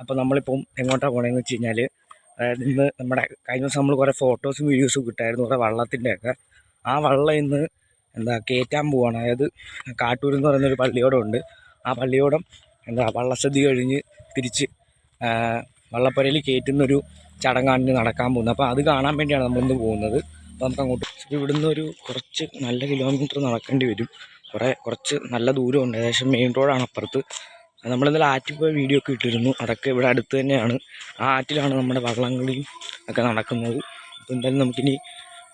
അപ്പോൾ നമ്മളിപ്പം എങ്ങോട്ടാണ് പോകണമെന്ന് വെച്ച് കഴിഞ്ഞാൽ അതായത് ഇന്ന് നമ്മുടെ കഴിഞ്ഞ ദിവസം നമ്മൾ കുറേ ഫോട്ടോസും വീഡിയോസും കിട്ടായിരുന്നു കുറേ വള്ളത്തിന്റെയൊക്കെ ആ വള്ളം ഇന്ന് എന്താ കയറ്റാൻ പോവാണ്. അതായത് കാട്ടൂർ എന്ന് പറയുന്നൊരു പള്ളിയോടം ഉണ്ട് ആ പള്ളിയോടം എന്താ വള്ളസദ്യ കഴിഞ്ഞ് തിരിച്ച് വള്ളപ്പുരയിൽ കയറ്റുന്നൊരു ചടങ്ങാണ് നടക്കാൻ പോകുന്നത്. അപ്പോൾ അത് കാണാൻ വേണ്ടിയാണ് നമ്മളിന്ന് പോകുന്നത്. അപ്പോൾ നമുക്ക് അങ്ങോട്ട് ഇവിടുന്ന് ഒരു കുറച്ച് നല്ല കിലോമീറ്റർ നടക്കേണ്ടി വരും. കുറേ കുറച്ച് നല്ല ദൂരമുണ്ട്. ഏകദേശം മെയിൻ റോഡാണ് അപ്പുറത്ത്. നമ്മൾ ഇന്നലെ ആറ്റിൽ പോയ വീഡിയോ ഒക്കെ ഇട്ടിരുന്നു. അതൊക്കെ ഇവിടെ അടുത്ത് തന്നെയാണ്. ആ ആറ്റിലാണ് നമ്മുടെ വള്ളംകളിയും ഒക്കെ നടക്കുന്നത്. അപ്പോൾ എന്തായാലും നമുക്കിനി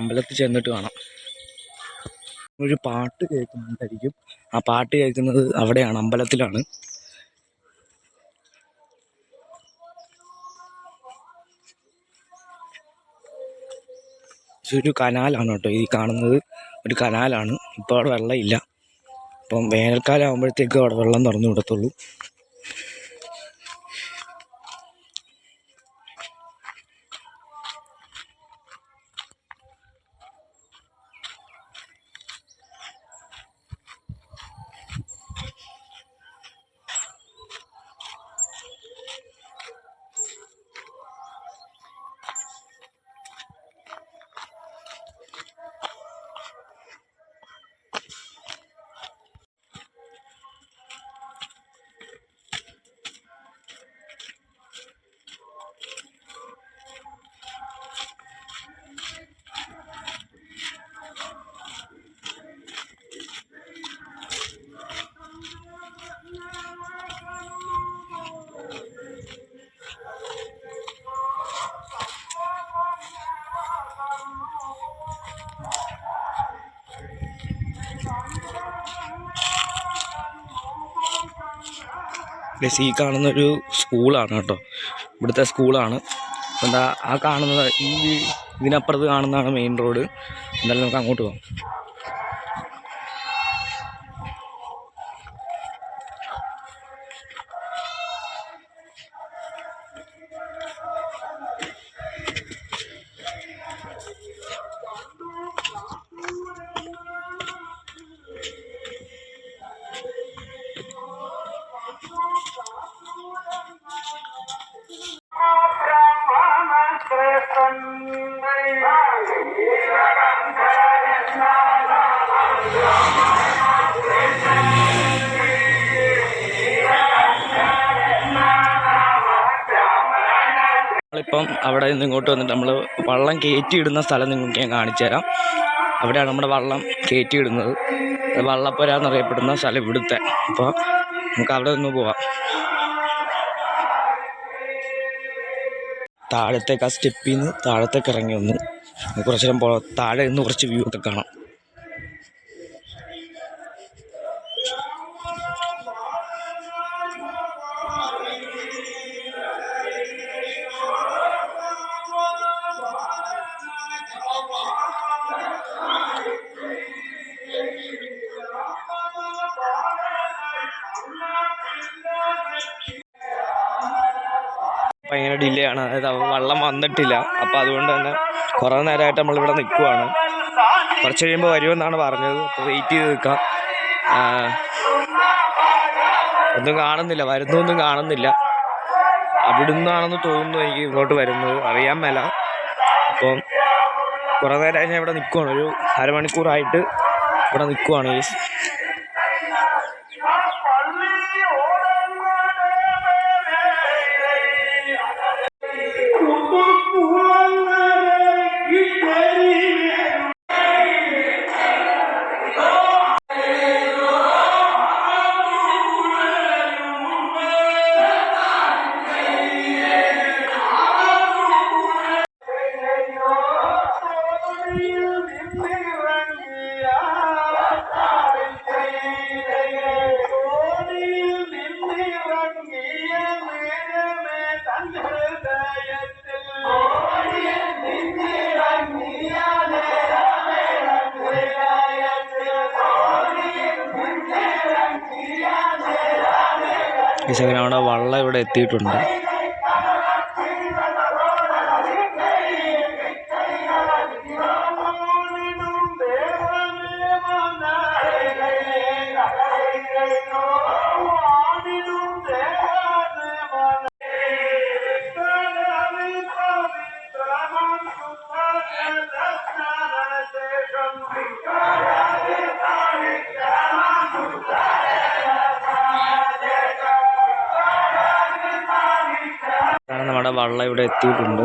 അമ്പലത്തിൽ ചെന്നിട്ട് കാണാം. ഒരു പാട്ട് കേൾക്കുന്നുണ്ടായിരിക്കും. ആ പാട്ട് കേൾക്കുന്നത് അവിടെയാണ് അമ്പലത്തിലാണ്. ഒരു കനാലാണ് കേട്ടോ ഈ കാണുന്നത്. ഒരു കനാലാണ്. ഇപ്പോൾ അവിടെ വെള്ളമില്ല. അപ്പം വേനൽക്കാലം ആകുമ്പോഴത്തേക്കും അവിടെ വെള്ളം നിറഞ്ഞു വിടത്തുള്ളൂ പ്ലസ് ഈ കാണുന്ന ഒരു സ്കൂളാണ് കേട്ടോ. ഇവിടുത്തെ സ്കൂളാണ് അപ്പോൾ എന്താ ആ കാണുന്നത് ഈ ഇതിനപ്പുറത്ത് കാണുന്നതാണ് മെയിൻ റോഡ് എന്തായാലും നമുക്ക് അങ്ങോട്ട് പോകാം. നമ്മളിപ്പം അവിടെ നിന്ന് ഇങ്ങോട്ട് വന്നിട്ട് നമ്മൾ വള്ളം കയറ്റിയിടുന്ന സ്ഥലം നിങ്ങൾക്ക് ഞാൻ കാണിച്ചു തരാം. അവിടെയാണ് നമ്മുടെ വള്ളം കയറ്റിയിടുന്നത്. വള്ളപ്പുര എന്നറിയപ്പെടുന്ന സ്ഥലം ഇവിടുത്തെ. അപ്പോൾ നമുക്ക് അവിടെ നിന്ന് പോവാം. താഴത്തേക്ക് ആ സ്റ്റെപ്പിൽ നിന്ന് താഴത്തേക്ക് ഇറങ്ങി വന്നു. കുറച്ച് നേരം താഴെ നിന്ന് കുറച്ച് വ്യൂ ഒക്കെ കാണാം. ഭയങ്കര ഡിലേ ആണ്. അതായത് വള്ളം വന്നിട്ടില്ല. അപ്പോൾ അതുകൊണ്ട് തന്നെ കുറേ നേരമായിട്ട് നമ്മളിവിടെ നിൽക്കുവാണ് കുറച്ച് കഴിയുമ്പോൾ വരുമെന്നാണ് പറഞ്ഞത്. അപ്പോൾ വെയിറ്റ് ചെയ്ത് നിൽക്കാം. ഒന്നും കാണുന്നില്ല. വരുന്നൊന്നും കാണുന്നില്ല. അവിടുന്നാണെന്ന് തോന്നുന്നു എനിക്ക് ഇങ്ങോട്ട് വരുന്നത്. അറിയാൻ മേല. അപ്പം കുറേ നേരമായി ഞാൻ ഇവിടെ നിൽക്കുവാണ് ഒരു അരമണിക്കൂറായിട്ട് ഇവിടെ നിൽക്കുവാണ് ഈ സെക്കൻഡ് അവിടെ വള്ളം ഇവിടെ എത്തിയിട്ടുണ്ട്. അങ്ങനെ നമ്മുടെ വള്ളം ഇവിടെ എത്തിയിട്ടുണ്ട്.